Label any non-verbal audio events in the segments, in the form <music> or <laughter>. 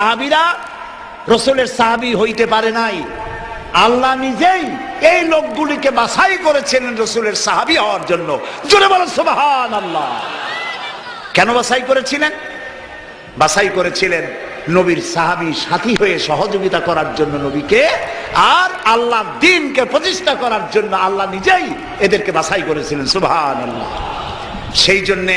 সাহাবিরা রসুলের সাহাবি হইতে পারে নাই। আল্লাহ নিজেই এই লোকগুলিকে বাছাই করেছিলেন রসুলের সাহাবি হওয়ার জন্য। জোরে বলেন সুবহান আল্লাহ কেন বাছাই করেছিলেন? বাছাই করেছিলেন নবীর সাহাবি সাথী হয়ে সহযোগিতা করার জন্য নবীকে আর আল্লাহ দিনকে প্রতিষ্ঠা করার জন্য আল্লাহ নিজেই এদেরকে বাছাই করেছিলেন সুবহান আল্লাহ সেই জন্যে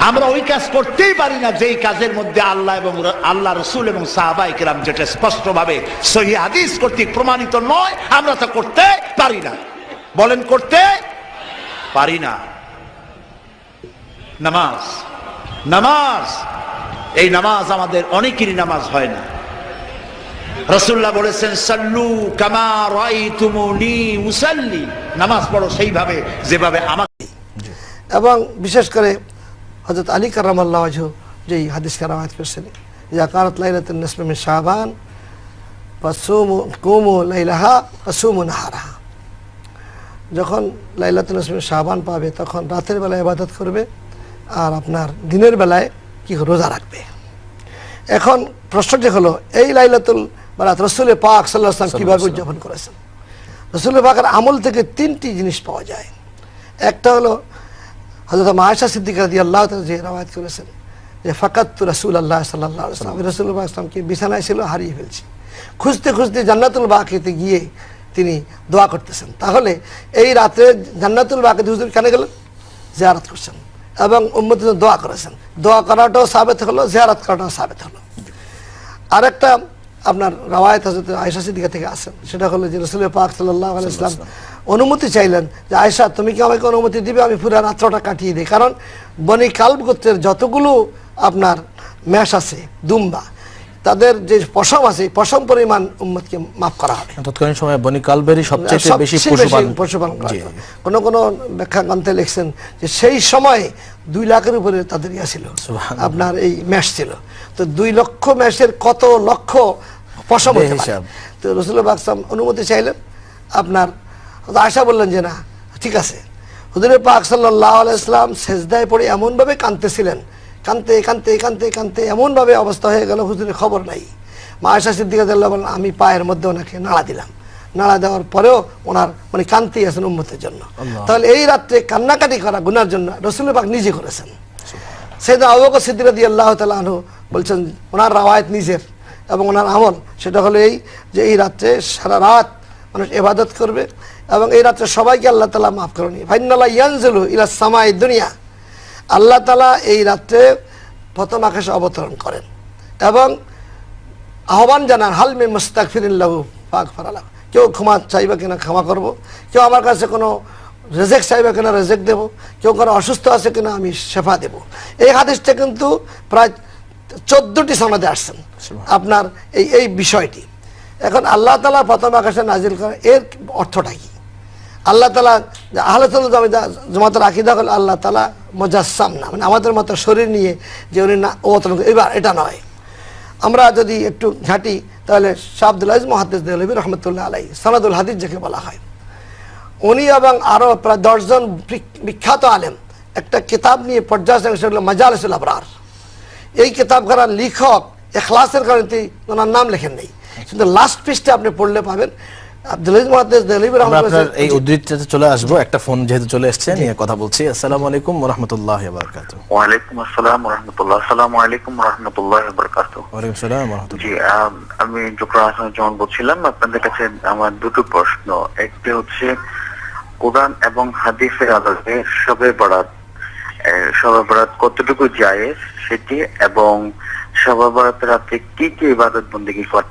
আমরা ওই কাজ করতেই পারি না যেই কাজের মধ্যে আল্লাহ এবং আল্লাহ রসুল এবং সাহাবাই কেরাম যেটা স্পষ্টভাবে সহি হাদিস কর্তৃক প্রমাণিত নয়, আমরা তা করতে পারি না। বলেন, করতে পারি না। নামাজ নামাজ। এই নামাজ আমাদের অনেকেরই নামাজ হয় না। রসুল্লাহ বলেছেন, সাল্লু কামা রাইতুমুনি মুসাল্লি নামাজ পড়ো সেইভাবে, যেভাবে আমাকে। এবং বিশেষ করে হজরত আলী কারামাল্লাহ যেই হাদিসকে রাওয়াত করছেন, ইয়া কারাত মিন শাবান, ফাসুমু, কুমু লাইলাহা, ফাসুমু নাহারাহা যখন লাইলাতুন নিসফি মিন শাবান পাবে, তখন রাতের বেলায় ইবাদত করবে আর আপনার দিনের বেলায় কি রোজা রাখবে। এখন প্রশ্নটি হলো, এই লাইলাতুল বারাত রসুল পাক সাল্লাহ কীভাবে উদযাপন করেছেন? রসুল পাকের আমল থেকে তিনটি জিনিস পাওয়া যায়। একটা হলো হজরত মায়েশা সিদ্দিক রাজি আল্লাহ যে রাওয়াত করেছেন, যে ফাকাত রসুল আল্লাহ সাল্লাহ আসলাম রসুল আসলামকে বিছানায় ছিল হারিয়ে ফেলছি। খুঁজতে খুঁজতে জান্নাতুল বাকিতে গিয়ে তিনি দোয়া করতেছেন। তাহলে এই রাত্রে জান্নাতুল বাকিতে হুজুর কেন গেলেন? জিয়ারত করছেন এবং উম্মতের দোয়া করেছেন। দোয়া করাটাও সাবেত হলো, জিয়ারত করাটাও সাবেত হলো। আরেকটা আপনার রাওয়ায়ত হজরত আয়সা সিদ্দিকা থেকে আসেন সেটা হলো যে রসুল পাক সাল্লাহ ইসলাম অনুমতি চাইলেন যে আয়সা তুমি কি আমাকে অনুমতি দিবে? আমি পুরো রাত্রটা কাটিয়ে দিই। কারণ বনি কাল্ব গোত্রের যতগুলো আপনার ম্যাশ আছে দুম্বা তাদের যে পশম আছে পশম পরিমাণ উম্মতকে মাফ করা হবে। তৎকালীন সময় বনি কালবেরি সবচেয়ে বেশি পশুপালন পশুপালন করা। কোনো কোনো ব্যাখ্যাকান্তে লিখছেন যে সেই সময়ে দুই লাখের উপরে তাদের ইয়া ছিল আপনার এই ম্যাশ ছিল। তো দুই লক্ষ ম্যাশের কত লক্ষ পশম হতে পারে। তো রসুল বাকসাম অনুমতি চাইলেন আপনার আশা বললেন যে না ঠিক আছে। হুজুরের পাক সাল্লাহ আলাইসলাম সেজদায় পড়ে এমনভাবে কাঁদতেছিলেন কানতে কানতে কানতে কানতে এমনভাবে অবস্থা হয়ে গেল হুজুরের খবর নাই। মা আশা সিদ্দিকা বলেন আমি পায়ের মধ্যে ওনাকে নাড়া দিলাম। নাড়া দেওয়ার পরেও ওনার মানে কান্তি আছেন উম্মতের জন্য। তাহলে এই রাত্রে কান্নাকাটি করা গুনার জন্য রসুল পাক নিজে করেছেন। সেই আবুবকর সিদ্দিক দিয়ে আল্লাহ তালা বলছেন ওনার রাওয়ায়ত নিজের এবং ওনার আমল। সেটা হলো এই যে এই রাত্রে সারা রাত মানুষ এবাদত করবে এবং এই রাত্রে সবাইকে আল্লাহ তালা মাফ করনি ফাইনাল্লাহ ইয়ানজলু ইলা সামাই দুনিয়া। আল্লাহ তালা এই রাত্রে প্রথম আকাশে অবতরণ করেন এবং আহ্বান জানান হালমি মুস্তাক ফিরিল্লাহু পাক ফারালাহ কেউ ক্ষমা চাইবে কিনা ক্ষমা করব। কেউ আমার কাছে কোনো রেজেক চাইবে কিনা রেজেক দেবো। কেউ কোনো অসুস্থ আছে কিনা আমি সেফা দেব। এই হাদিসটা কিন্তু প্রায় চোদ্দটি সমাজে আসছেন আপনার এই এই বিষয়টি। এখন আল্লাহ তালা প্রথম আকাশে নাজিল করে এর অর্থটা কি? আল্লাহ তালা আহলাতুল জমাতের আকিদা হল আল্লাহ তালা মজাসাম না। মানে আমাদের মতো শরীর নিয়ে যে উনি না ও এবার এটা নয়। আমরা যদি একটু ঘাঁটি, তাহলে শাহ আব্দুল আজিজ মহাদ্দেস দেলবী রহমতুল্লাহ আলাই সানাদুল হাদিস যাকে বলা হয়। উনি এবং আরও প্রায় দশজন বিখ্যাত আলেম, একটা কিতাব নিয়ে পর্যালোচনা সেগুলো মাজালিসুল আবরার। এই কিতাব করার লেখক, এখলাসের কারণে তিনি ওনার নাম লেখেন নেই। কিন্তু লাস্ট পৃষ্ঠে আপনি পড়লে পাবেন আব্দুল আজিজ মহাদ্দেস আপনার এই উদ্ধৃতিতে চলে আসব। একটা ফোন যেহেতু চলে এসেছে নিয়ে কথা বলছি। আসসালামু আলাইকুম রহমতুল্লাহ বারকাত ওয়ালাইকুম আসসালাম রহমতুল্লাহ আসসালামু আলাইকুম রহমতুল্লাহ বরকাত ওয়ালাইকুম সালাম জি আমি জোকরা হাসান যেমন বলছিলাম আপনাদের কাছে আমার দুটো প্রশ্ন। একটি হচ্ছে কোরআন এবং হাদিসের আলোকে সবে বরাত সবে বরাত কতটুকু জায়েজ সেটি এবং সবে বরাতের রাতে কি কি ইবাদত বন্দিগি করে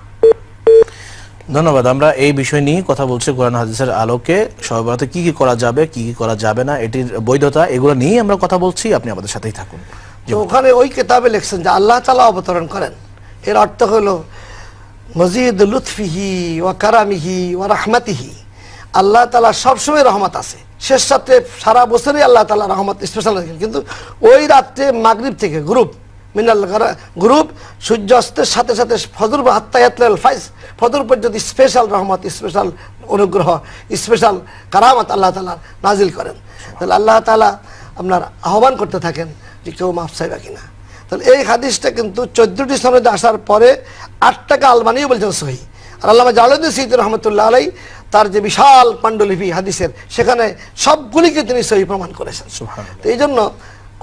ধন্যবাদ। আমরা এই বিষয় নিয়ে কথা বলছি কোরআন হাদিসের আলোকে। সর্বরাতে কি কি করা যাবে, কি কি করা যাবে না, এটির বৈধতা, এগুলো নিয়ে আমরা কথা বলছি। আপনি আমাদের সাথেই থাকুন। ওখানে ওই কিতাবে লিখছেন যে আল্লাহ তালা অবতরণ করেন। এর অর্থ হলো, মজিদ লুৎফিহি ও কারামিহি ওয়া রাহমাতিহি। আল্লাহ তালা সবসময় রহমত আছে। শেষ রাত্রে সারা বছরই আল্লাহ তালা রহমত স্পেশাল কিন্তু ওই রাত্রে মাগরিব থেকে, গ্রুপ মিনাল গ্রুপ সূর্য অস্তের সাথে সাথে ফজর বা হাত্তায়াতলাল ফাইজ। ফজর পর্যন্ত স্পেশাল রহমত স্পেশাল অনুগ্রহ স্পেশাল কারামত আল্লাহ তালা নাজিল করেন। তাহলে আল্লাহ তালা আপনার আহ্বান করতে থাকেন যে কেউ মাফ চাইবা কিনা। তাহলে এই হাদিসটা কিন্তু চোদ্দটি সনদে আসার পরে আট টাকা আলমানিও বলছেন সহি। আর আল্লামা জালাউদ্দিন সৈয়দ রহমতুল্লাহ আলাই তার যে বিশাল পাণ্ডুলিপি হাদিসের সেখানে সবগুলিকে তিনি সহি প্রমাণ করেছেন। তো এই জন্য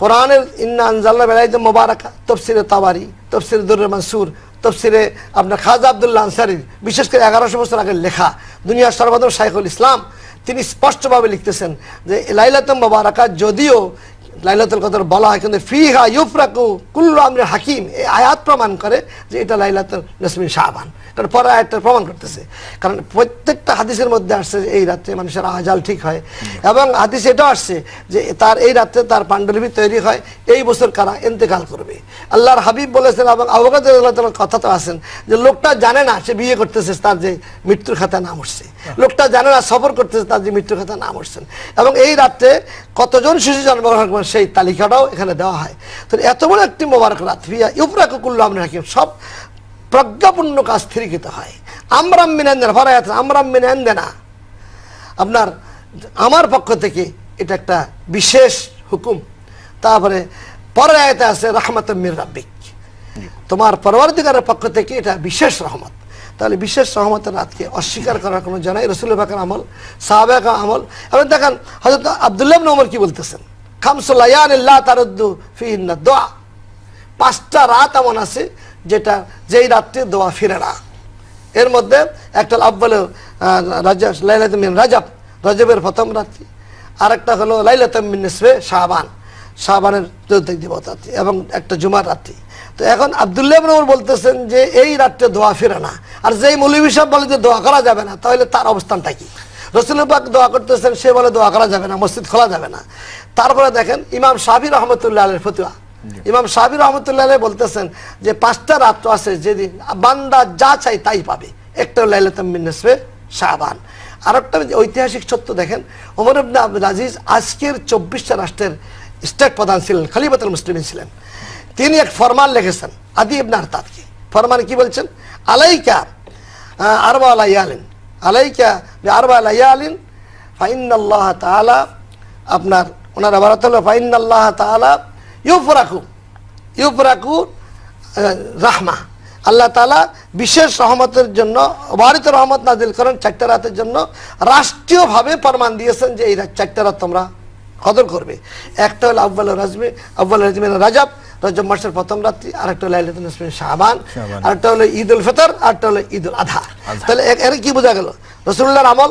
কোরআনের ইন্না আনজাল্লাহ বেলাইতে মোবারকা, তফসিরে তাবারি, তফসিরে দুর্রে মানসুর, তফসিরে আপনার খাজা আবদুল্লাহ আনসারির, বিশেষ করে এগারোশো বছর আগের লেখা, দুনিয়ার সর্বাধম শাইখুল ইসলাম, তিনি স্পষ্টভাবে লিখতেছেন যে লাইলাতুম মোবারকা যদিও লাইলাতুল কদর বলা হয়, কিন্তু ফিহা ইউফরাকু কুল্লু আমরে হাকিম, এই আয়াত প্রমাণ করে যে এটা লাইলাতুল নসমিন শাহবান তার পরে আয়াতটা প্রমাণ করতেছে। কারণ প্রত্যেকটা হাদিসের মধ্যে আসছে এই রাত্রে মানুষের আজাল ঠিক হয়। এবং হাদিস এটাও আসছে যে তার এই রাত্রে তার পাণ্ডুলিপি তৈরি হয়, এই বছর কারা ইন্তেকাল করবে। আল্লাহর হাবিব বলেছেন এবং আবগাদ কথা তো আছেন যে লোকটা জানে না সে বিয়ে করতেছে, তার যে মৃত্যুর খাতায় নাম উঠছে লোকটা জানে না সফর করতেছে, তার যে মৃত্যুর খাতায় নাম উঠছেন এবং এই রাত্রে কতজন শিশু জন্মগ্রহণ করবেন সেই তালিকাটাও এখানে দেওয়া হয়। তো এত বড় একটি মোবারক রাত, ফিয়া ইউফরাকুল্লাহ হাকিম, সব প্রজ্ঞাপূর্ণ কাজ স্থিরীকৃত হয়। আমরাম মিনান্দেনা আছে আমরাম মিনান্দেনা আপনার, আমার পক্ষ থেকে এটা একটা বিশেষ হুকুম। তারপরে পরের আয়তে আছে রহমত মির রাব্বিক। তোমার পরবর্তীকারের পক্ষ থেকে এটা বিশেষ রহমত। তাহলে বিশেষ রহমতের রাতকে অস্বীকার করার কোনো জানাই রসুল বাকার আমল সাহাবাক আমল। এবং দেখেন হজরত আবদুল্লাহ নমর কি বলতেছেন? খামসুল্লাহ তারদ্দু ফিহিন্না দোয়া। পাঁচটা রাত এমন আছে যেটা যেই রাত্রে দোয়া ফিরে না। এর মধ্যে একটা আব্বাল রাজা লাইলাতমিন রাজাব, রজবের প্রথম রাত্রি। আরেকটা হলো লাইলাতমিন শাহবান শাহবানের চতুর্থ দিবস রাত্রি এবং একটা জুমার রাত্রি। তো এখন আবদুল্লাহ নমর বলতেছেন যে এই রাত্রে দোয়া ফিরে না। আর যেই মৌলবী সাহেব বলে যে দোয়া করা যাবে না, তাহলে তার অবস্থানটা কি? রসুল পাক দোয়া করতেছেন, সে বলে দোয়া করা যাবে না, মসজিদ খোলা যাবে না। তারপরে দেখেন ইমাম শাহি রহমতুল্লাহ আলের ফতুয়া। ইমাম সাহাবি রহমতুল্লাহ বলতেছেন যে পাঁচটা রাত্র আছে, যেদিন বান্দা যা চাই তাই পাবে। একটা লাইলাতামিনসবে শাহবান আর একটা ঐতিহাসিক সত্য দেখেন, ওমর ইবনে আব্দুল আজিজ আজকের চব্বিশটা রাষ্ট্রের স্টেট প্রধান ছিলেন, খলিফাতুল মুসলিমিন ছিলেন। তিনি এক ফরমান লিখেছেন, আদি ইবনে আরতাদকে। ফরমানে কি বলছেন? আলাইকা আরবা আলাইয়ালিন আলাইকা আরবা আলাইয়ালিন ফাইনাল্লাহ তাআলা, আপনার ওনার আবার হলো ফাইন আল্লাহ তাআলা ইউফরাকু ইউফরাকু রাহমা। আল্লাহ তাআলা বিশেষ রহমতের জন্য অবারিত রহমত নাজিল করেন চারটা রাতের জন্য। রাষ্ট্রীয়ভাবে প্রমাণ দিয়েছেন যে এই চারটা রাত তোমরা কদর করবে। একটা হলো আব্বাল রাজমি আব্বাল রাজমিন রাজাব রজব মাসের প্রথম রাত্রি আরেকটা হলো লাইলাতুল নিসফে শাবান শাবান। আরেকটা হলো ঈদ উল ফিতর আরেকটা হলো ঈদ উল আধা তাহলে এর কি বোঝা গেল? রসুল্লাহর আমল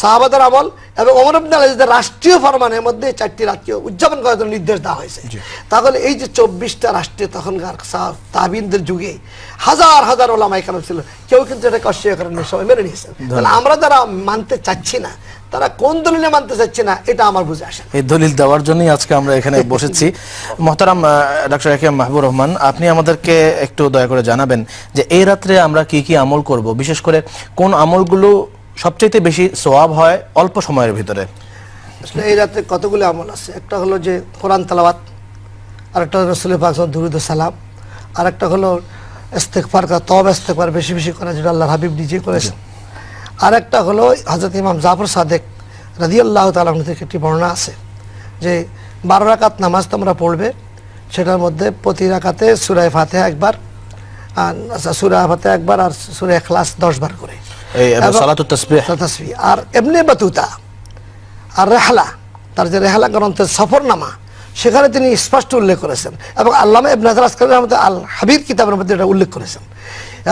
সাহাবাদের আমল এবং অমর আব্দুল রাষ্ট্রীয় ফরমানের মধ্যে চারটি রাতকে উদযাপন করার জন্য নির্দেশ দেওয়া হয়েছে। তাহলে এই যে চব্বিশটা রাষ্ট্রে তখনকার তাবিনদের যুগে হাজার হাজার ওলামাই কেন ছিল। কেউ কিন্তু এটাকে অস্বীকার সবাই মেনে নিয়েছেন তাহলে আমরা যারা মানতে চাচ্ছি না তারা কোন দলিলে মানতে চাচ্ছে না এটা আমার বুঝে আসে এই দলিল দেওয়ার জন্যই আজকে আমরা এখানে বসেছি। <laughs> মহতারাম ডক্টর একেম মাহবুর রহমান আপনি আমাদেরকে একটু দয়া করে জানাবেন যে এই রাত্রে আমরা কি কি আমল করব? বিশেষ করে কোন আমলগুলো সবচেয়ে বেশি সোয়াব হয় অল্প সময়ের ভিতরে। আসলে এই রাতে কতগুলো আমল আছে? একটা হলো যে কোরআন তালাবাত আরেকটা হলো রসুল পাক দুরুদ সালাম, আরেকটা হলো ইস্তেকফার করা তব ইস্তেকফার বেশি বেশি করা যেটা আল্লাহ হাবিব নিজে করেছেন। আরেকটা হলো হজরত ইমাম জাফর সাদেক রাজি আল্লাহ তালাম থেকে একটি বর্ণনা আছে যে বারো রাকাত নামাজ তোমরা পড়বে, সেটার মধ্যে প্রতি রাকাতে সুরায় ফাতে একবার, আর সুরা ফাতে একবার আর সুরা এখলাস দশ বার করে। আর এমনি বাতুতা আর রেহালা তার যে রেহালা গ্রন্থের সফরনামা সেখানে তিনি স্পষ্ট উল্লেখ করেছেন। এবং আল্লামা ইবনে হাজার আসকালের মধ্যে আল হাবিব কিতাবের মধ্যে এটা উল্লেখ করেছেন।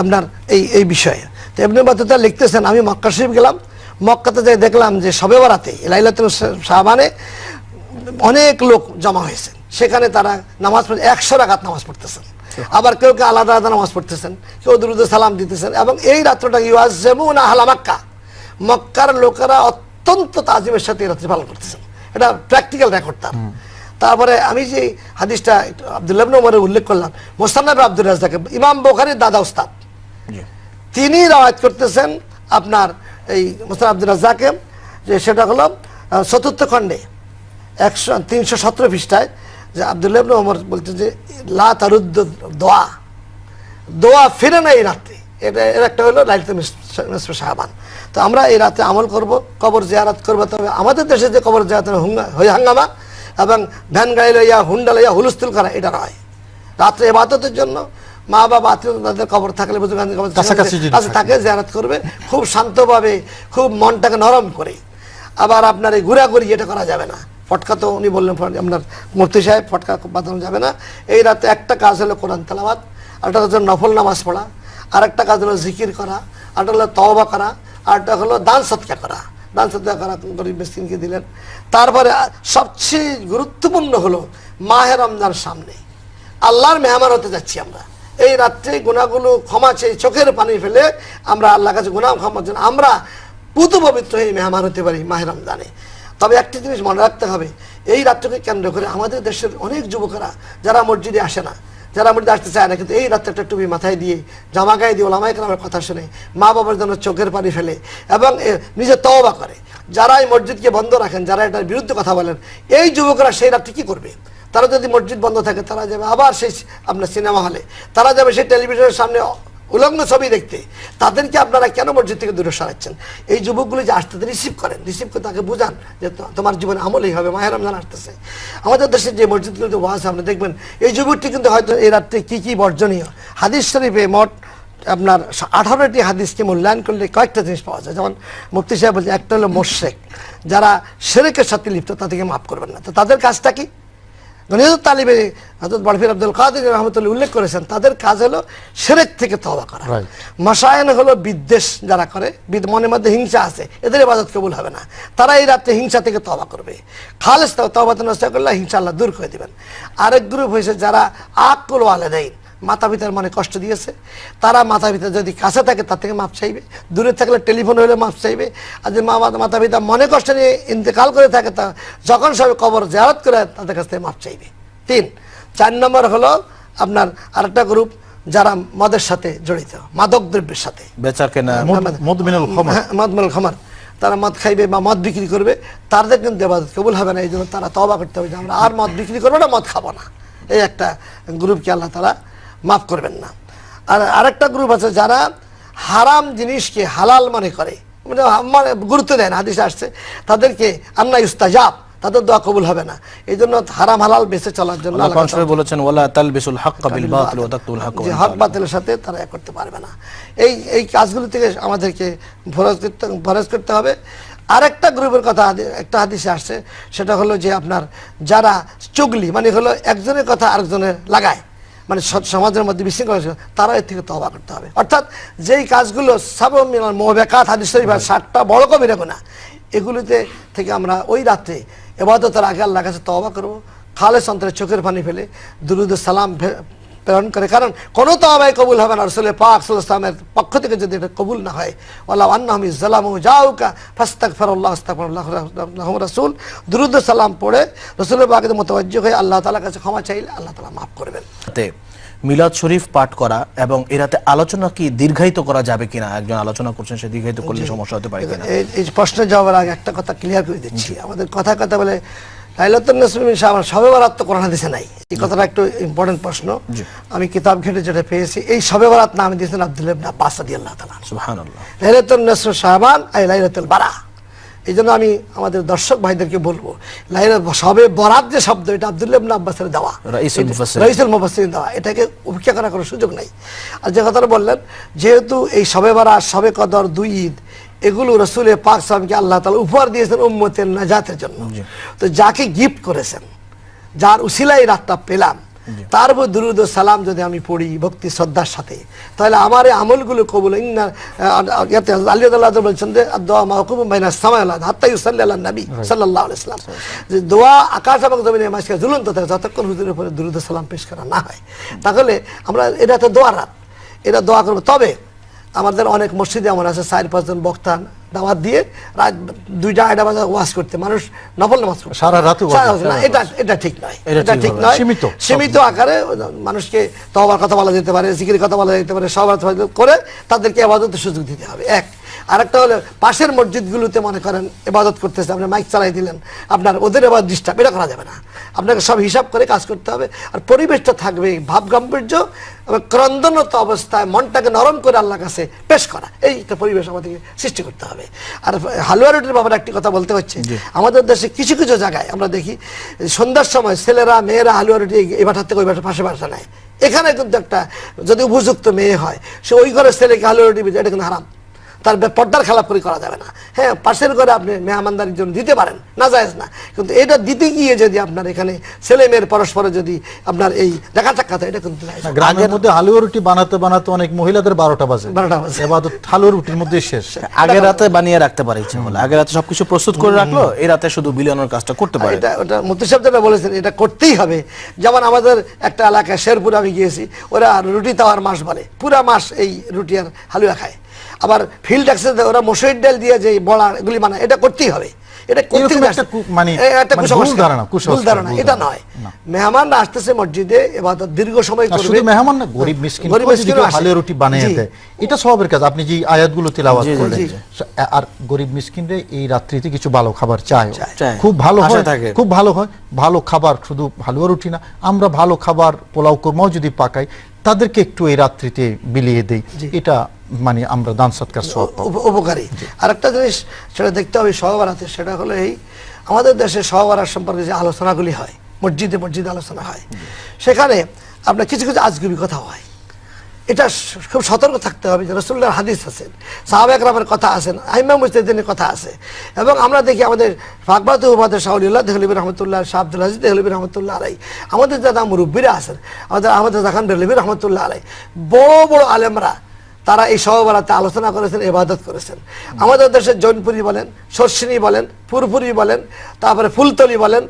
আপনার এই এই বিষয়ে। তো এমনি বাতুতা লিখতেছেন আমি মক্কা শরীফ গেলাম। মক্কাতে যাই দেখলাম যে সবে বরাতে লাইলাতুল শাহবানে অনেক লোক জমা হয়েছে সেখানে তারা নামাজ পড়ে একশো রাকাত নামাজ পড়তেছেন। আবার কেউ কেউ আলাদা আলাদা নামাজ পড়তেছেন কেউ দুরুদ সালাম দিতেছেন এবং এই রাত্রটা ইউয়াজ যেমন আহলা মাক্কা। মক্কার লোকেরা অত্যন্ত তাজিমের সাথে এই রাত্রি পালন করতেছেন। এটা প্র্যাকটিক্যাল রেকর্ড তার। তারপরে আমি যে হাদিসটা আবদুল্লাহ উমরে উল্লেখ করলাম মোস্তান্নাব আব্দুল রাজাকে ইমাম বোখারির দাদা উস্তাদ। তিনি রাওয়াত করতেছেন আপনার এই মোস্তান আব্দুল রাজ্জাকে যে সেটা হলো চতুর্থ খণ্ডে একশো তিনশো সতেরো পৃষ্ঠায়। যে আবদুল্লাহ ইবনে ওমর বলছেন যে লা তারুদ্দ দোয়া। দোয়া ফিরে না এই রাত্রে এটা এর একটা হলো লাইলাতুল নিসফে শাবান তো আমরা এই রাতে আমল করব কবর জিয়ারত করব তবে আমাদের দেশে যে কবর জিয়ারত হই হাঙ্গামা এবং ভ্যান গাড়ি লইয়া হুন্ডা লইয়া হুলস্থুল করা এটা নয়। রাত্রে এবাদতের জন্য মা বাবা আত্মীয় তাদের কবর থাকলে কাছে থাকে। জিয়ারত করবে খুব শান্তভাবে খুব মনটাকে নরম করে। আবার আপনার এই ঘোরাঘুরি এটা করা যাবে না। ফটকা তো উনি বললেন আপনার মূর্তি সাহেব, ফটকা বাঁধানো যাবে না। এই রাতে একটা কাজ হলো কোরআন তেলাবাদ আরেকটা হচ্ছে নফল নামাজ পড়া আরেকটা কাজ হলো জিকির করা আরেকটা হলো তওবা করা আরেকটা হলো দান সৎকা করা। দান সৎকা করা গরিব মিসকিনকে দিলেন। তারপরে সবচেয়ে গুরুত্বপূর্ণ হলো মাহে রমজান সামনে। আল্লাহর মেহমান হতে যাচ্ছি আমরা। এই রাত্রে গুণাগুলো ক্ষমা চেয়ে চোখের পানি ফেলে আমরা আল্লাহ কাছে গুণা ক্ষমার জন্য আমরা পুত পবিত্র হয়ে মেহমান হতে পারি মাহে রমজানে। তবে একটি জিনিস মনে রাখতে হবে, এই রাত্রকে কেন্দ্র করে আমাদের দেশের অনেক যুবকেরা যারা মসজিদে আসে না, যারা মসজিদে আসতে চায় না, কিন্তু এই রাত্রে একটা টুপি মাথায় দিয়ে, জামা গায়ে দিয়ে ওলামাই আমার কথা শুনে মা বাবার জন্য চোখের পানি ফেলে এবং নিজে তওবা করে। যারা এই মসজিদকে বন্ধ রাখেন, যারা এটার বিরুদ্ধে কথা বলেন, এই যুবকরা সেই রাত্রে কি করবে? তারা যদি মসজিদ বন্ধ থাকে, তারা যাবে আবার সেই আপনার সিনেমা হলে, তারা যাবে সেই টেলিভিশনের সামনে উলগ্ন ছবি দেখতে। তাদেরকে আপনারা কেন মসজিদ থেকে দূরে সরাচ্ছেন? এই যুবকগুলো যে আসতে রিসিভ করেন। রিসিভ করে তাকে বুঝান যে তোমার জীবনে আমলেই হবে। মাহের রমজান আসতেছে। আমাদের দেশের যে মসজিদগুলোতে ওয়াজ আপনি দেখবেন, এই যুবকটি কিন্তু হয়তো এই রাত্রে কী কী বর্জনীয়। হাদিস শরীফে মঠ আপনার আঠারোটি হাদিসকে মূল্যায়ন করলে কয়েকটা জিনিস পাওয়া যায়। যেমন মুফতি সাহেব বলছে, একটা হলো মোশেক। যারা সেরেকের সাথে লিপ্ত, তাদেরকে মাফ করবেন না। তো তাদের কাজটা কি? গণিত তালিবে হজরত বারফির আব্দুল কাদের রহমতুল্লাহ উল্লেখ করেছেন তাদের কাজ হলো সেরেক থেকে তবা করা। মাসায়ন হলো বিদ্বেষ যারা করে বিদ- মনের মধ্যে হিংসা আছে এদের ইবাদত কবুল হবে না। তারা এই রাত্রে হিংসা থেকে তবা করবে। খালেস তবাত নষ্ট করলে হিংসা আল্লাহ দূর করে দিবেন। আরেক গ্রুপ হয়েছে যারা আকল আলাদাইন মাতা পিতার মনে কষ্ট দিয়েছে। তারা মাতা পিতা যদি কাছে থাকে তার থেকে মাপ চাইবে। দূরে থাকলে টেলিফোন হলে মাপ চাইবে। আর যদি মা মাতা পিতা মনে কষ্ট নিয়ে ইন্তেকাল করে থাকে তা যখন সবাই কবর জারত করে তাদের কাছ থেকে মাপ চাইবে। তিন চার নম্বর হলো আপনার আরেকটা গ্রুপ যারা মদের সাথে জড়িত মাদক দ্রব্যের সাথে। বেচার কেনা। হ্যাঁ, মদ মিনাল খামার। তারা মদ খাইবে বা মদ বিক্রি করবে তাদের কিন্তু এবাদত কবুল হবে না। এই জন্য তারা তবা করতে হবে যে আমরা আর মদ বিক্রি করব না মদ খাব না। এই একটা গ্রুপকে আল্লাহ তারা মাফ করবেন না। আর আরেকটা গ্রুপ আছে যারা হারাম জিনিসকে হালাল মনে করে। মানে মানে গুরুত্ব দেয় না আসছে। তাদেরকে আন্না ইস্তাজাব তাদের দোয়া কবুল হবে না। এই জন্য হারাম হালাল বেঁচে চলার জন্য বলেছেন ওয়ালা তালবিসুল হাক্কা বিল বাতিল ওয়া তাকতুল হাক্কা যে হক বাতিলের সাথে তারা এক করতে পারবে না। এই এই কাজগুলো থেকে আমাদেরকে ফরজ করতে ফরজ করতে হবে। আরেকটা গ্রুপের কথা একটা হাদিসে আসছে সেটা হলো যে আপনার যারা চুগলি মানে হলো একজনের কথা আরেকজনের লাগায়। মানে সমাজের মধ্যে বিশৃঙ্খলা তারা এর থেকে তবা করতে হবে। অর্থাৎ যেই কাজগুলো সব মোহবেকাত হাদিস শরীফ আর ষাটটা বড় কবিরা গোনা এগুলিতে থেকে আমরা ওই রাত্রে এবাদতের আগে আল্লাহ কাছে তবা করব। খালে অন্তরে চোখের পানি ফেলে, দুরুদ সালাম প্রেরণ করে। কারণ কোনো তবাই কবুল হবে না। রসুলের পাক সাল্লামের পক্ষ থেকে যদি এটা কবুল না হয় ওয়াল্লাহ আন্নাহমি জালামু যাউকা ফাস্তাক ফরল্লাহ আস্তাকফিরুল্লাহ রাসূল। দুরুদ সালাম পড়ে রসুলের পাকের মতওয়াজ্জ হয়ে আল্লাহ তাআলার কাছে ক্ষমা চাইলে আল্লাহ তাআলা মাফ করবেন। মিলাদ শরীফ পাঠ করা এবং এ রাতে আলোচনা কি দীর্ঘায়িত করা যাবে কিনা? একজন আলোচনা করছেন সে দীর্ঘায়িত করলে সমস্যা হতে পারে কিনা? এই প্রশ্নের জবাবের আগে একটা কথা ক্লিয়ার করে দিচ্ছি। আমাদের কথা কথা বলে নাসমিন সবে বরাত তো কোরআন হাদিসে নাই। এই কথাটা একটু ইম্পর্টেন্ট প্রশ্ন। আমি কিতাব ঘেটে যেটা পেয়েছি এই সবে বরাত নাম দিয়েছেন আব্দুল্লাহ ইবনে আব্বাস রাদিয়াল্লাহু তাআলা সুবহানাল্লাহ। আই লাইলাতুল বারা। এই জন্য আমি আমাদের দর্শক ভাইদেরকে বলব লাইলা সবে বরাত যে শব্দ এটা আব্দুল্লাহ ইবনে আব্বাসের দেওয়া। রাইসুল মুফাসসিরিন দেওয়া। এটাকে উপেক্ষা করার কোনো সুযোগ নাই। আর যে কথাটা বললেন যেহেতু এই সবে বারাত সবে কদর দুই ঈদ এগুলো রসুলের পাক সাহেবকে আল্লাহ তাআলা উপহার দিয়েছেন উম্মতের নাজাতের জন্য। তো যাকে গিফট করেছেন যার উসিলাই রাতটা পেলাম তার উপর দুরুদ সালাম যদি আমি পড়ি ভক্তি শ্রদ্ধার সাথে তাহলে আমার এই আমলগুলো কবুল ইন্না ইয়াতে আলী আল্লাহ বলছেন যে দোয়া মাহকুম বাইনা সামাই আল্লাহ হাত্তা ইউসাল্লি আল্লাহ নবী সাল্লাল্লাহু আলাইহি সাল্লাম। যে দোয়া আকাশ এবং জমিনে মাসকে ঝুলন্ত থাকে যতক্ষণ হুজুরের উপরে দুরুদ সালাম পেশ করা না হয়। তাহলে আমরা এটা তো দোয়ার রাত। এটা দোয়া করব। তবে আমাদের অনেক মসজিদে এমন আছে চার পাঁচজন বক্তা দাওয়াত দিয়ে রাত দুইটা আড়াই বাজে ওয়াশ করতে। মানুষ নফল নামাজ করতে সারা রাতে এটা এটা ঠিক নয়। এটা ঠিক। নয়। সীমিত। সীমিত আকারে মানুষকে তবার কথা বলা যেতে পারে জিকির কথা বলা যেতে পারে সবার করে তাদেরকে আবাদতের সুযোগ দিতে হবে। এক আরেকটা হলো পাশের মসজিদগুলোতে মনে করেন এবাদত করতেছে আপনি মাইক চালাই দিলেন আপনার ওদের এবার ডিস্টার্ব এটা করা যাবে না। আপনাকে সব হিসাব করে কাজ করতে হবে আর পরিবেশটা থাকবে ভাব গাম্ভীর্য এবং ক্রন্দনত অবস্থায় মনটাকে নরম করে আল্লাহর কাছে পেশ করা এই একটা পরিবেশ আমাদেরকে সৃষ্টি করতে হবে। আর হালুয়া রুটির ব্যাপারে একটি কথা বলতে হচ্ছে আমাদের দেশে কিছু কিছু জায়গায় আমরা দেখি সন্ধ্যার সময় ছেলেরা মেয়েরা হালুয়া রুটি এই বাসার থেকে ওই বাসার পাশে বাসা নেয়। এখানে কিন্তু একটা যদি উপযুক্ত মেয়ে হয় সে ওই ঘরের ছেলেকে হালুয়া রুটি এটা কিন্তু হারাম। তার পর্দার খেলাপ করে করা যাবে না। হ্যাঁ পাশের ঘরে আপনি মেহমানদারির জন্য দিতে পারেন না যায়জ না। কিন্তু এটা দিতে গিয়ে যদি আপনার এখানে ছেলে মেয়ের পরস্পরে যদি আপনার এই দেখা সাক্ষাৎ এটা কিন্তু। গ্রামের মধ্যে হালুয়া রুটি বানাতে বানাতে অনেক মহিলাদের বারোটা বাজে। 12টা বাজে। এবাদত হালুয়া রুটির মধ্যে শেষ। আগের রাতে বানিয়ে রাখতে পারে ইচ্ছে হলে। আগের রাতে সবকিছু প্রস্তুত করে রাখল এই রাতে শুধু বিলিয়নের কাজটা করতে পারে। এটা ওটা মুফতি সাহেব যেটা বলেছেন এটা করতেই হবে। যেমন আমাদের একটা এলাকায় শেরপুর আমি গিয়েছি ওরা রুটি তাওয়ার মাস বলে। পুরা মাস এই রুটি আর হালুয়া খায়। আবার ফিল্ড অ্যাক্সেস ওরা মসুরির ডাল দিয়ে যে বড়া এগুলি বানায় এটা করতেই হবে। এটা করতেই এরকম হবে। একটা কু- মানে- একটা মানে ভুল ধারণা, কুসংস্কার, ভুল ধারণা। ভুল এটা নয়। মেহমানরা আসতেছে মসজিদে এবার দীর্ঘ সময় করবে। শুধু মেহমান না গরিব মিসকিন গরিব কেউ যদি মিসকিনও কেউ আসে। হালুয়া রুটি বানিয়ে দেয়। এটা স্বভাবের কাজ। আপনি যে আয়াতগুলো তেলাওয়াত জি, জি, করলেন আর গরিব মিসকিনরে এই রাত্রিতে কিছু ভালো খাবার চায়। চায়। খুব ভালো হয় খুব ভালো হয়। ভালো খাবার শুধু হালুয়া রুটি না আমরা ভালো খাবার পোলাও কোরমাও যদি পাকাই তাদেরকে একটু এই রাত্রিতে বিলিয়ে দেই। এটা মানে আমরা দান সৎকার সব আর উপকারী। আরেকটা জিনিস সেটা দেখতে হবে সহবারাতে সেটা হলো এই আমাদের দেশে সহবারার সম্পর্কে যে আলোচনাগুলি হয় মসজিদে মসজিদে আলোচনা হয় সেখানে আপনার কিছু কিছু আজগুবি কথা হয়। এটা খুব সতর্ক থাকতে হবে যে রসুল্লাহর হাদিস আছেন সাহাবেক একরামের কথা আছেন আইমা মুস্তিদ্দিনের কথা আছে। এবং আমরা দেখি আমাদের ফাকবাত উবাদের শাহুল্লাহ দেহলিবির রহমতুল্লাহ, শাহ আব্দুল আজিজ দেহলিবির রহমতুল্লাহ আলাই আমাদের যারা মুরব্বীরা আছেন, আমাদের আমাদের খান দেহলিবির রহমতুল্লাহ আলাই বড় বড় আলেমরা তারা এই সহবেলাতে আলোচনা করেছেন ইবাদত করেছেন। আমাদের দেশের জৈনপুরি বলেন সর্ষিনী বলেন পুরপুরি বলেন তারপরে ফুলতলি বলেন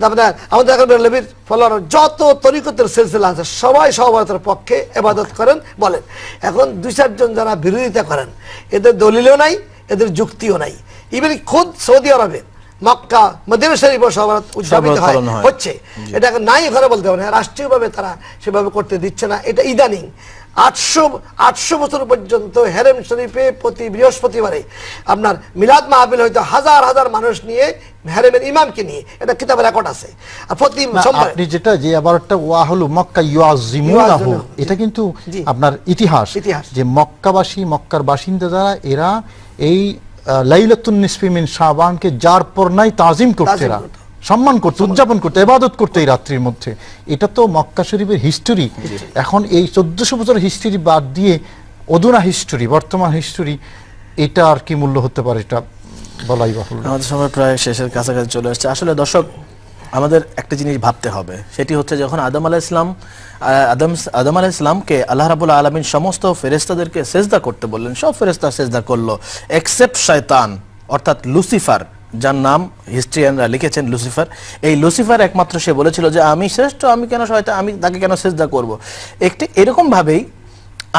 তারপরে আমাদের এখন লেবির ফলোয়ার যত তরিকতের সিলসিলা আছে সবাই সহবরাতের পক্ষে ইবাদত করেন বলেন। এখন দুই চারজন যারা বিরোধিতা করেন এদের দলিলও নাই এদের যুক্তিও নাই। ইভেন খোদ সৌদি আরবে মক্কা মদিনা শরীফ সহবরাত উদযাপিত হয়। হচ্ছে। এটা নাই ওখানে বলতে হবে না। রাষ্ট্রীয়ভাবে তারা সেভাবে করতে দিচ্ছে না। এটা ইদানিং আটশো আটশো বছর পর্যন্ত হেরেম শরীফে প্রতি বৃহস্পতিবারে আপনার মিলাদ মাহফিল হয়তো হাজার হাজার মানুষ নিয়ে হেরেমের ইমামকে নিয়ে। এটা কিতাবের রেকর্ড আছে। প্রতি আপনি যেটা যে আবারটা ওয়া হলো মক্কা এটা কিন্তু আপনার ইতিহাস। ইতিহাস। যে মক্কাবাসী মক্কার বাসিন্দা যারা এরা এই লাইলাতুন নিসফি মিন শাবানকে যার পর নাই তাজিম করতো। সম্মান করতে উদযাপন করতে ইবাদত করতে এই রাত্রির মধ্যে। এটা তো মক্কা শরীফের হিস্টোরি এখন এই চোদ্দশো বছর হিস্টোরি বাদ দিয়ে অধুনা হিস্টোরি বর্তমান হিস্টোরি এটা আর কি মূল্য হতে পারে এটা বলাই বাহুল্য? আমাদের সময় প্রায় শেষের কাছাকাছি চলে আসছে। আসলে দর্শক আমাদের একটা জিনিস ভাবতে হবে। সেটি হচ্ছে যখন আদম আলাহ ইসলাম আদম আদম আলাহ ইসলামকে আল্লাহ রাবুল আলমিন সমস্ত ফেরেস্তাদেরকে সেজদা করতে বললেন সব ফেরেস্তা সেজদা করল এক্সেপ্ট শয়তান অর্থাৎ লুসিফার যার নাম হিস্ট্রিয়ানরা লিখেছেন লুসিফার এই লুসিফার একমাত্র সে বলেছিল যে, আমি শ্রেষ্ঠ, আমি কেন শয়তান আমি তাকে কেন সেজদা করব? একটি এরকম ভাবেই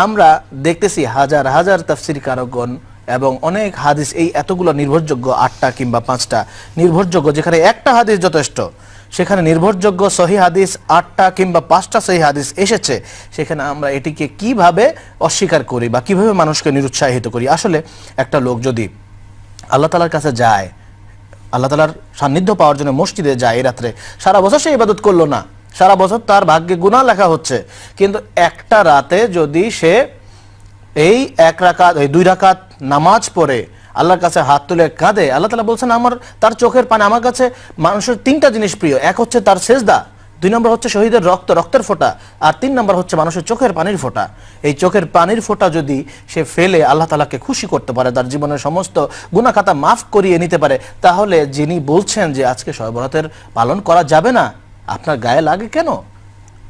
আমরা দেখতেছি হাজার হাজার তাফসির কারকগণ এবং অনেক হাদিস, এই এতগুলো নির্ভরযোগ্য আটটা কিংবা পাঁচটা নির্ভরযোগ্য, যেখানে একটা হাদিস যথেষ্ট, সেখানে নির্ভরযোগ্য সহি হাদিস, আটটা কিংবা পাঁচটা সহি হাদিস এসেছে, সেখানে আমরা এটিকে কীভাবে অস্বীকার করি বা কীভাবে মানুষকে নিরুৎসাহিত করি? আসলে একটা লোক যদি আল্লাহ তালার কাছে যায় আল্লাহ তালার সান্নিধ্য পাওয়ার জন্য মসজিদে যায় এই রাত্রে। সারা বছর সে ইবাদত করল না। সারা বছর তার ভাগ্যে গুণা লেখা হচ্ছে। কিন্তু একটা রাতে যদি সে এই এক রাকাত, এই দুই রাকাত নামাজ পড়ে, আল্লাহর কাছে হাত তুলে কাঁদে, আল্লাহ তালা বলছেন, আমার, তার চোখের পানে আমার কাছে, মানুষের তিনটা জিনিস প্রিয়। এক হচ্ছে তার সেজদা দুই নম্বর হচ্ছে শহীদের রক্ত, রক্তের ফোঁটা, আর তিন নম্বর হচ্ছে মানুষের চোখের পানির ফোঁটা। এই চোখের পানির ফোঁটা যদি সে ফেলে, আল্লাহ তালাকে খুশি করতে পারে, তার জীবনের সমস্ত গুণাখাতা মাফ করিয়ে নিতে পারে, তাহলে যিনি বলছেন যে আজকে সর্বরাতের পালন করা যাবে না, আপনার গায়ে লাগে কেন?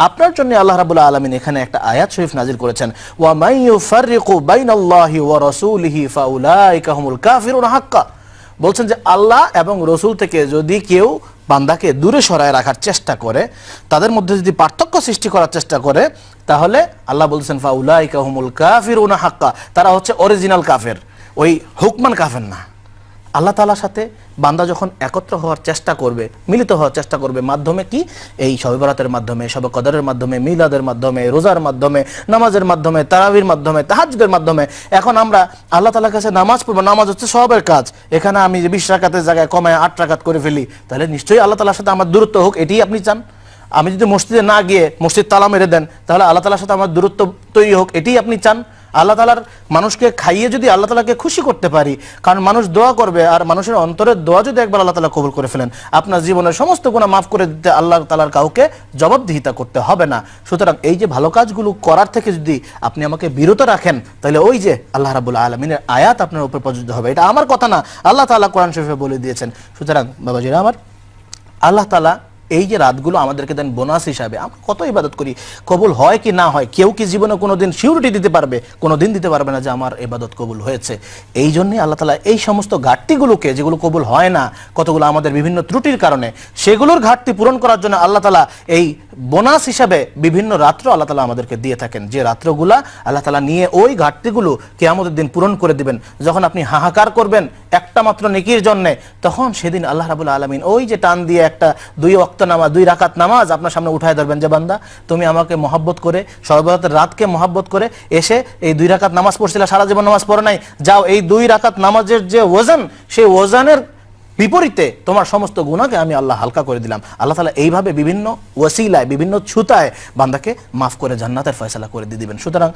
আপনার জন্য আল্লাহ রাবুল্লাহ আলমিন এখানে একটা আয়াত শরীফ নাজির করেছেন বলছেন যে আল্লাহ এবং রসুল থেকে যদি কেউ বান্দাকে দূরে সরায় রাখার চেষ্টা করে, তাদের মধ্যে যদি পার্থক্য সৃষ্টি করার চেষ্টা করে, তাহলে আল্লাহ বলছেন ফাউলাই কাহমুল কাফির উনা হাক্কা। তারা হচ্ছে অরিজিনাল কাফের। ওই হুকমান কাফের না। আল্লাহ তালার সাথে বান্দা যখন একত্র হওয়ার চেষ্টা করবে, মিলিত হওয়ার চেষ্টা করবে, মাধ্যমে কি? এই শবে বরাতের মাধ্যমে শবে কদরের মাধ্যমে, মিলাদের মাধ্যমে, রোজার মাধ্যমে, নামাজের মাধ্যমে, তারাবির মাধ্যমে তাহাজুদের মাধ্যমে, এখন আমরা আল্লাহ তালার কাছে নামাজ পড়ব, নামাজ হচ্ছে সবের কাজ। এখানে আমি বিশ রাকাতের জায়গায় কমায় আট রাকাত করে ফেলি, তাহলে নিশ্চয়ই আল্লাহ তালার সাথে আমার দূরত্ব হোক এটি আপনি চান? আমি যদি মসজিদে না গিয়ে মসজিদ তালা মেরে দেন, তাহলে আল্লাহ তালার সাথে আমার দূরত্ব তৈরি হোক এটি আপনি চান? আল্লাহ তালার মানুষকে খাইয়ে যদি আল্লাহ তালাকে খুশি করতে পারি, কারণ মানুষ দোয়া করবে আর মানুষের অন্তরের দোয়া যদি একবার আল্লাহ তালা কবুল করে ফেলেন, আপনার জীবনের সমস্ত গুণা মাফ করে দিতে আল্লাহ তালার কাউকে জবাবদিহিতা করতে হবে না। সুতরাং এই যে ভালো কাজগুলো করার থেকে যদি আপনি আমাকে বিরত রাখেন, তাহলে ওই যে আল্লাহ রাবুল আলমিনের আয়াত আপনার উপর প্রযোজ্য হবে। এটা আমার কথা না, আল্লাহ তালা কোরআন শরীফে বলে দিয়েছেন। সুতরাং বাবাজিরা আমার, আল্লাহ তালা এই যে রাতগুলো আমাদেরকে দেন বোনাস হিসাবে, আমরা কত ইবাদত করি, কবুল হয় কি না হয়, কেউ কি জীবনে কোনোদিন সিউরিটি দিতে পারবে কোনো দিন দিতে পারবে না যে আমার ইবাদত কবুল হয়েছে। এই জন্যই আল্লাহ তালা এই সমস্ত ঘাটতিগুলোকে, যেগুলো কবুল হয় না, কতগুলো আমাদের বিভিন্ন ত্রুটির কারণে, সেগুলোর ঘাটতি পূরণ করার জন্য আল্লাহ তালা এই বোনাস হিসাবে বিভিন্ন রাত্র আল্লাহ তালা আমাদেরকে দিয়ে থাকেন। যে রাত্রগুলা আল্লাহ তালা নিয়ে ওই ঘাটতিগুলো কে আমাদের দিন পূরণ করে দিবেন। যখন আপনি হাহাকার করবেন একটা মাত্র নেকির জন্যে, তখন সেদিন আল্লাহ রাবুল আলমিন ওই যে টান দিয়ে একটা দুই অক্ত নামাজ দুই রাকাত নামাজ আপনার সামনে উঠায় ধরবেন যে বান্দা, তুমি আমাকে মহাব্বত করে সর্বরাতের রাতকে মহাব্বত করে এসে এই দুই রাকাত নামাজ পড়ছিলে, সারা জীবন নামাজ পড়ে নাই। যাও, এই দুই রাকাত নামাজের যে ওজন, সেই ওজনের বিপরীতে তোমার সমস্ত গুণাকে আমি আল্লাহ হালকা করে দিলাম। আল্লাহ তালা এইভাবে বিভিন্ন ওসিলায় বিভিন্ন ছুতায় বান্দাকে মাফ করে জান্নাতের ফয়সালা করে দিয়ে দিবেন। সুতরাং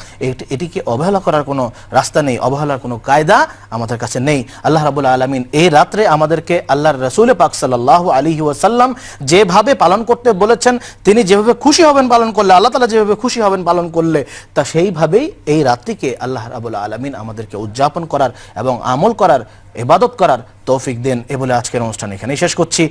এটিকে অবহেলা করার কোনো রাস্তা নেই, অবহেলার কোনো কায়দা আমাদের কাছে নেই। আল্লাহ রাবুল আলমিন এই রাত্রে আমাদেরকে আল্লাহর রসুল পাক সাল্লাহ আলী ওয়াসাল্লাম যেভাবে পালন করতে বলেছেন, তিনি যেভাবে খুশি হবেন পালন করলে, আল্লাহ তালা যেভাবে খুশি হবেন পালন করলে, তা সেইভাবেই এই রাত্রিকে আল্লাহ রাবুল আলমিন আমাদেরকে উদযাপন করার এবং আমল করার এবাদত করার তৌফিক দেন। এ বলে আজকের অনুষ্ঠান এখানেই শেষ করছি।